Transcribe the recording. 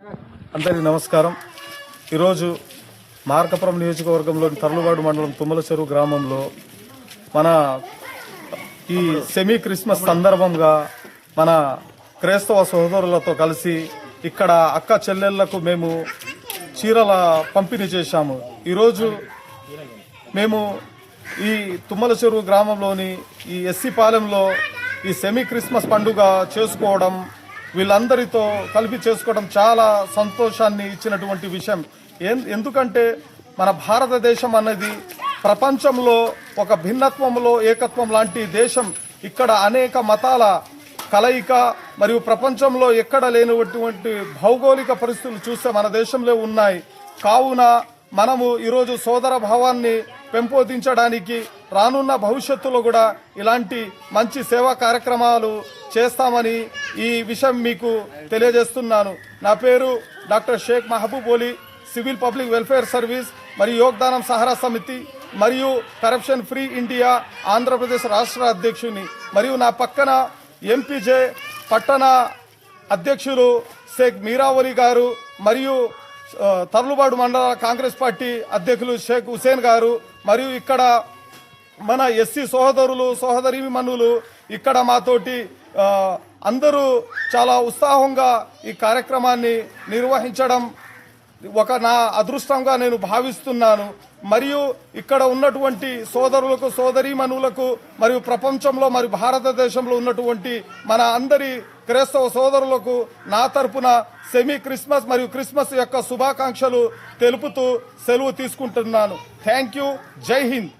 అందరికీ నమస్కారం. ఈరోజు మార్కపురం నియోజకవర్గంలోని తర్లువాడు మండలం తుమ్మల చెరువు గ్రామంలో మన ఈ సెమీ క్రిస్మస్ సందర్భంగా మన క్రైస్తవ సోదరులతో కలిసి ఇక్కడ అక్క చెల్లెళ్ళకు మేము చీరల పంపిణీ చేశాము. ఈరోజు మేము ఈ తుమ్మల చెరువు గ్రామంలోని ఈ ఎస్సీ పాలెంలో ఈ సెమీ క్రిస్మస్ పండుగ చేసుకోవడం వీళ్ళందరితో కలిపి చేసుకోవడం చాలా సంతోషాన్ని ఇచ్చినటువంటి విషయం. ఎందుకంటే మన భారతదేశం అనేది ప్రపంచంలో ఒక భిన్నత్వంలో ఏకత్వం లాంటి దేశం. ఇక్కడ అనేక మతాల కలయిక మరియు ప్రపంచంలో ఎక్కడ లేనటువంటి భౌగోళిక పరిస్థితులు చూస్తే మన దేశంలో ఉన్నాయి. కావున మనము ఈరోజు సోదర భావాన్ని పెంపొందించడానికి రానున్న భవిష్యత్తులో కూడా ఇలాంటి మంచి సేవా కార్యక్రమాలు చేస్తామని ఈ విషయం మీకు తెలియజేస్తున్నాను. నా పేరు doctor Shaik Mahaboob Oli civil public welfare service మరియు యోగదానం సహారా సమితి మరియు కరప్షన్ ఫ్రీ ఇండియా ఆంధ్రప్రదేశ్ రాష్ట్ర అధ్యక్షుని మరియు నా పక్కన ఎంపీజే పట్టణ అధ్యక్షులు షేక్ మీరావలి గారు మరియు తర్లుబాడు మండల కాంగ్రెస్ పార్టీ అధ్యక్షులు షేక్ హుసేన్ గారు మరియు ఇక్కడ మన ఎస్సీ సహోదరులు సహోదరి మనులు ఇక్కడ మాతోటి అందరూ చాలా ఉత్సాహంగా ఈ కార్యక్రమాన్ని నిర్వహించడం ఒక నా అదృష్టంగా నేను భావిస్తున్నాను. మరియు ఇక్కడ ఉన్నటువంటి సోదరులకు సోదరీమణులకు మరియు ప్రపంచంలో మరియు భారతదేశంలో ఉన్నటువంటి మన అందరి క్రైస్తవ సోదరులకు నా తరపున సెమీ క్రిస్మస్ మరియు క్రిస్మస్ యొక్క శుభాకాంక్షలు తెలుపుతూ సెలవు తీసుకుంటున్నాను. థ్యాంక్ యూ జై హింద్.